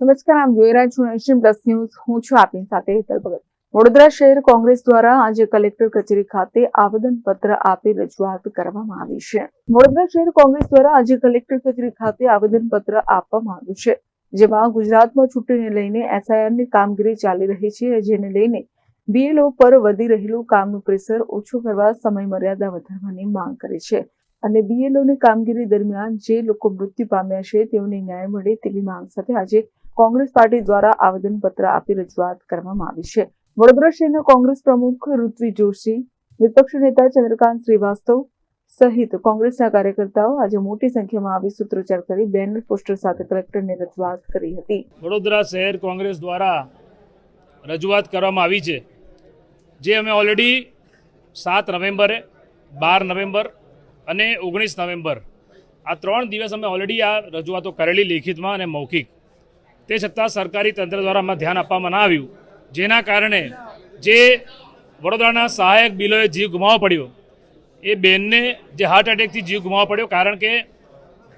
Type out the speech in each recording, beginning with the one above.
નમસ્કાર આમ જોઈ રહ્યા છો નેશન પ્લસ ન્યૂઝ. હું છું આપની સાથે હેતલ ભગત. વડોદરા શહેર કોંગ્રેસ દ્વારા આજે કલેક્ટર કચેરી ખાતે આવેદનપત્ર આપી રજૂઆત કરવામાં આવી છે. વડોદરા શહેર કોંગ્રેસ દ્વારા આજે કલેક્ટર કચેરી ખાતે આવેદનપત્ર આપવામાં આવ્યું છે, જેમાં ગુજરાતમાં ચૂંટણીને લઈને એસઆઈઆરની કામગીરી ચાલી રહી છે, જેને લઈને બીએલઓ પર વધી રહેલું કામનું પ્રેશર ઓછું કરવા સમય મર્યાદા વધારવાની માંગ કરી છે. અને બીએલઓની કામગીરી દરમિયાન જે લોકો મૃત્યુ પામ્યા છે, તેઓને ન્યાય મળે તેવી માંગ સાથે આજે કોંગ્રેસ પાર્ટી દ્વારા આવેદનપત્ર આપી રજૂઆત કરવામાં આવી છે. વડોદરા શહેરના કોંગ્રેસ પ્રમુખ ઋત્વી જોશી, વિપક્ષ નેતા ચંદ્રકાંત શ્રીવાસ્તવ સહિત કોંગ્રેસના કાર્યકર્તાઓ આજે મોટી સંખ્યામાં આવી સૂત્રોચ્ચાર કરી બેનર પોસ્ટર સાથે કલેક્ટરને રજૂઆત કરી હતી. વડોદરા શહેર કોંગ્રેસ દ્વારા રજૂઆત કરવામાં આવી છે, જે અમે ઓલરેડી સાત નવેમ્બરે, બાર નવેમ્બર અને ઓગણીસ નવેમ્બર. આ ત્રણ દિવસ અમે ઓલરેડી આ રજૂઆતો કરેલી લેખિતમાં અને મૌખિક. તે છતાં સરકારી તંત્ર દ્વારા આમાં ધ્યાન આપવામાં ના આવ્યું. જેના કારણે જે વડોદરાના સહાયક બિલોએ જીવ ગુમાવવો પડ્યો, એ બેનને જે હાર્ટ એટેકથી જીવ ગુમાવવો પડ્યો, કારણ કે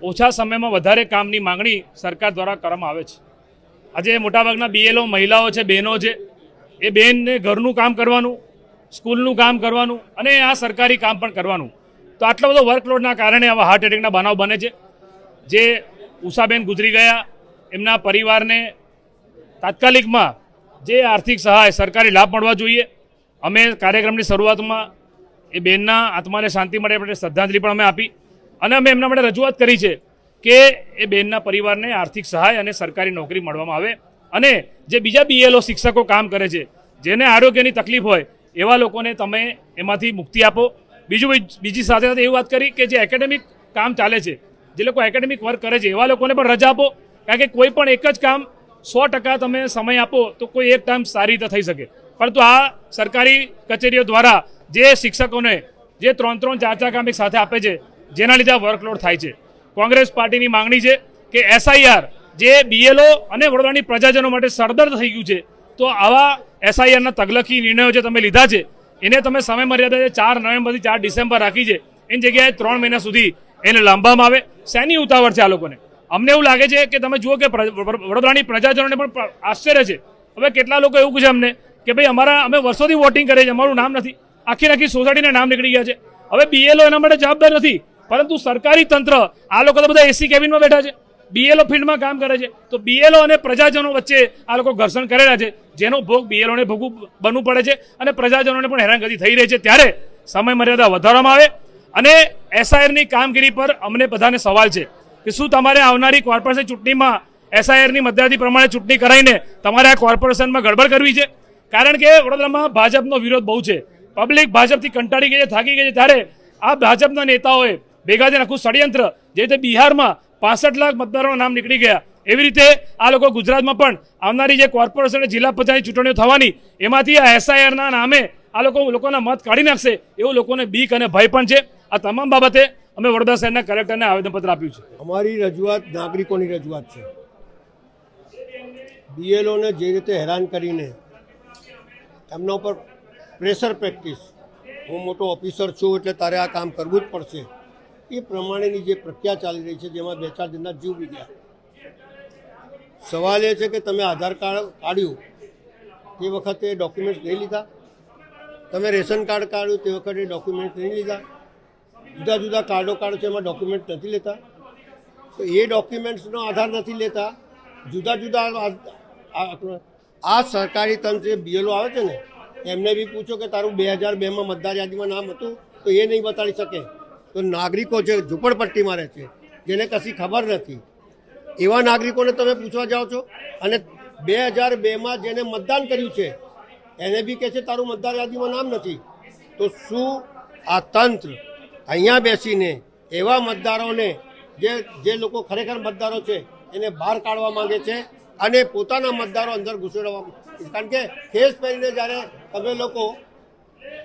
ઓછા સમયમાં વધારે કામની માંગણી સરકાર દ્વારા કરવામાં આવે છે. આજે મોટાભાગના બીએલઓ મહિલાઓ છે, બહેનો છે, એ બહેનને ઘરનું કામ કરવાનું, સ્કૂલનું કામ કરવાનું અને આ સરકારી કામ પણ કરવાનું. તો આટલો બધો વર્કલોડના કારણે આવા હાર્ટ એટેકના બનાવ બને છે. જે ઉષાબેન ગુજરી ગયા, એમના પરિવારને તાત્કાલિકમાં જે આર્થિક સહાય, સરકારી લાભ મળવા જોઈએ. અમે કાર્યક્રમની શરૂઆતમાં એ બેનના આત્માને શાંતિ મળે માટે શ્રદ્ધાંજલિ પણ અમે આપી. અને અમે એમના માટે રજૂઆત કરી છે કે એ બેનના પરિવારને આર્થિક સહાય અને સરકારી નોકરી મળવામાં આવે. અને જે બીજા બીએલઓ શિક્ષકો કામ કરે છે, જેને આરોગ્યની તકલીફ હોય, એવા લોકોને તમે એમાંથી મુક્તિ આપો. બીજું બીજી સાથે સાથે એવી વાત કરી કે જે એકેડેમિક કામ ચાલે છે, જે લોકો એકેડેમિક વર્ક કરે છે, એવા લોકોને પણ રજા આપો. કારણ કે કોઈ પણ એક જ કામ સો ટકા તમે સમય આપો તો કોઈ એક ટાઈમ સારી રીતે થઈ શકે. પરંતુ આ સરકારી કચેરીઓ દ્વારા જે શિક્ષકોને જે ત્રણ ત્રણ ચાર ચાર કામ એક સાથે આપે છે, જેના લીધે આ વર્કલોડ થાય છે. કોંગ્રેસ પાર્ટીની માંગણી છે કે એસઆઈઆર જે બીએલઓ અને વડોદરાની પ્રજાજનો માટે સરદર્દ થઈ ગયું છે, તો આવા એસઆઈઆરના તગલકી નિર્ણયો જે તમે લીધા છે એને તમે સમય મર્યાદા જે ચાર નવેમ્બરથી ચાર ડિસેમ્બર રાખી છે. એની જગ્યાએ ત્રણ મહિના સુધી એને લાંબામાં આવે. શેની ઉતાવળ છે આ લોકોને? અમને એવું લાગે છે કે તમે જુઓ કે વડોદરાની પ્રજાજનોને પણ આશ્ચર્ય છે. હવે કેટલા લોકો એવું કહે છે અમને કે ભાઈ અમારા, અમે વર્ષોથી વોટિંગ કરીએ છીએ અમારું નામ નથી. આખી આખી સોસાયટીના નામ નીકળી ગયા છે. હવે બીએલઓ એના માટે જવાબદાર નથી. પરંતુ સરકારી તંત્ર, આ લોકો તો બધા એસી કેબિનમાં બેઠા છે. બીએલઓ ફિલ્ડમાં કામ કરે છે. તો બીએલઓ અને પ્રજાજનો વચ્ચે આ લોકો ઘર્ષણ કરેલા છે. જેનો ભોગ બીએલઓને ભોગવું બનવું પડે છે અને પ્રજાજનોને પણ હેરાનગતિ થઈ રહી છે. ત્યારે સમય મર્યાદા વધારવામાં આવે અને એસઆઈઆરની કામગીરી પર અમને બધાને સવાલ છે કે શું તમારે આવનારી કોર્પોરેશન ચૂંટણીમાં એસઆઈઆરની મધ્યથી પ્રમાણે ચૂંટણી કરાવીને તમારે આ કોર્પોરેશનમાં ગડબડ કરવી છે? કારણ કે વડોદરામાં ભાજપનો વિરોધ બહુ છે. પબ્લિક ભાજપથી કંટાળી ગઈ છે, થાકી ગઈ છે. ત્યારે આ ભાજપના નેતાઓએ ભેગા થઈને આખું ષડયંત્ર જે રીતે બિહારમાં પાસઠ લાખ મતદારોના નામ નીકળી ગયા. એવી રીતે આ લોકો ગુજરાતમાં પણ આવનારી જે કોર્પોરેશન અને જિલ્લા પંચાયત ચૂંટણીઓ થવાની, એમાંથી આ એસઆઈઆરના નામે આ લોકો લોકોના મત કાઢી નાખશે એવું લોકોને બીક અને ભય પણ છે. આ તમામ બાબતે અમે વડોદરા શહેરના કલેક્ટરને આવેદનપત્ર આપ્યું છે. અમારી રજૂઆત નાગરિકોની રજૂઆત છે. બીએલઓને જે રીતે હેરાન કરીને એમના ઉપર પ્રેશર પ્રેક્ટિસ, હું મોટો ઓફિસર છું એટલે તારે આ કામ કરવું જ પડશે. એ પ્રમાણેની જે પ્રક્રિયા ચાલી રહી છે, જેમાં બે ચાર જણના જીવ બી ગયા. સવાલ એ છે કે તમે આધાર કાર્ડ કાઢ્યું, તે વખતે ડોક્યુમેન્ટ્સ નહીં લીધા? તમે રેશન કાર્ડ કાઢ્યું, તે વખતે ડોક્યુમેન્ટ નહીં લીધા? જુદા જુદા કાર્ડો કાઢો છે એમાં ડોક્યુમેન્ટ નથી લેતા? તો એ ડોક્યુમેન્ટ્સનો આધાર નથી લેતા? જુદા જુદા આ- સરકારી તંત્ર જે બીએલઓ આવે છે ને, એમને બી પૂછો કે તારું બે હજાર બેમાં મતદાર યાદીમાં નામ હતું, તો એ નહીં બતાડી શકે. તો નાગરિકો જે ઝૂંપડપટ્ટીમાં રહે છે, જેને કશી ખબર નથી, એવા નાગરિકોને તમે પૂછવા જાઓ છો? અને બે હજાર બેમાં જેને મતદાન કર્યું છે, એને બી કહે છે, તારું મતદાર યાદીમાં નામ નથી. તો શું આ તંત્ર અહીંયા બેસીને એવા મતદારોને, જે જે લોકો ખરેખર મતદારો છે, એને બહાર કાઢવા માંગે છે અને પોતાના મતદારો અંદર ઘૂસેડવા કારણ કે ખેસ પહેરીને જ્યારે તમે લોકો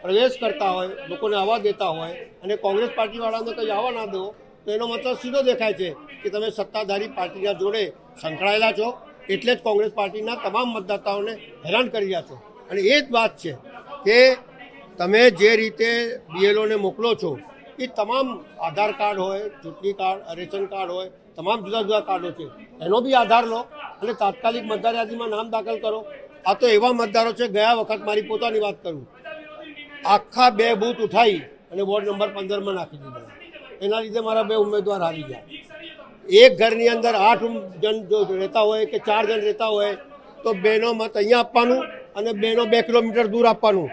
પ્રવેશ કરતા હોય, લોકોને આવવા દેતા હોય અને કોંગ્રેસ પાર્ટીવાળાને કંઈ આવવા ના દો, તો એનો મતલબ સીધો દેખાય છે કે તમે સત્તાધારી પાર્ટીના જોડે સંકળાયેલા છો, એટલે જ કોંગ્રેસ પાર્ટીના તમામ મતદાતાઓને હેરાન કરી રહ્યા છો. અને એ જ વાત છે કે તમે જે રીતે બીએલઓને મોકલો છો, એ તમામ આધાર કાર્ડ હોય, ચૂંટણી કાર્ડ, રેશન કાર્ડ હોય, તમામ જુદા જુદા કાર્ડો છે. એનો બી આધાર લો અને તાત્કાલિક મતદાર યાદીમાં નામ દાખલ કરો. આ તો એવા મતદારો છે, ગયા વખત મારી પોતાની વાત કરું. આખા બે બૂથ ઉઠાવી અને વોર્ડ નંબર પંદરમાં નાખી દીધા. એના લીધે મારા બે ઉમેદવાર હારી ગયા. એક ઘરની અંદર આઠ જણ જો રહેતા હોય કે ચાર જણ રહેતા હોય, તો બેનો મત અહીંયા આપવાનું અને બેનો બે કિલોમીટર દૂર આપવાનું.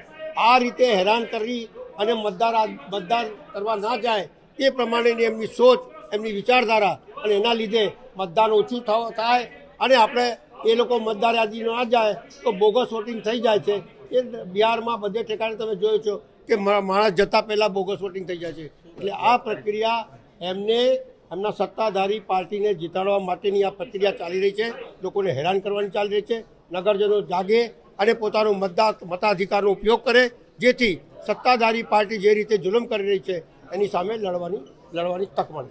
આ રીતે હેરાન કરી અને મતદાર મતદાન કરવા ના જાય એ પ્રમાણેની એમની સોચ, એમની વિચારધારા અને એના લીધે મતદાન ઓછું થાય અને આપણે એ લોકો મતદાર યાદી ના જાય તો બોગસ વોટિંગ થઈ જાય છે. એ બિહારમાં બધે ઠેકાણે તમે જોયો છો કે માણસ જતા પહેલાં બોગસ વોટિંગ થઈ જાય છે. એટલે આ પ્રક્રિયા એમને, એમના સત્તાધારી પાર્ટીને જીતાડવા માટેની આ પ્રક્રિયા ચાલી રહી છે. લોકોને હેરાન કરવાની ચાલી રહી છે. નગરજનો જાગે અને પોતાનો મતદાર મતાધિકારનો ઉપયોગ કરે, જેથી સત્તાધારી પાર્ટી જે રીતે જુલમ કરી રહી છે, એની સામે લડવાની લડવાની તક મળે.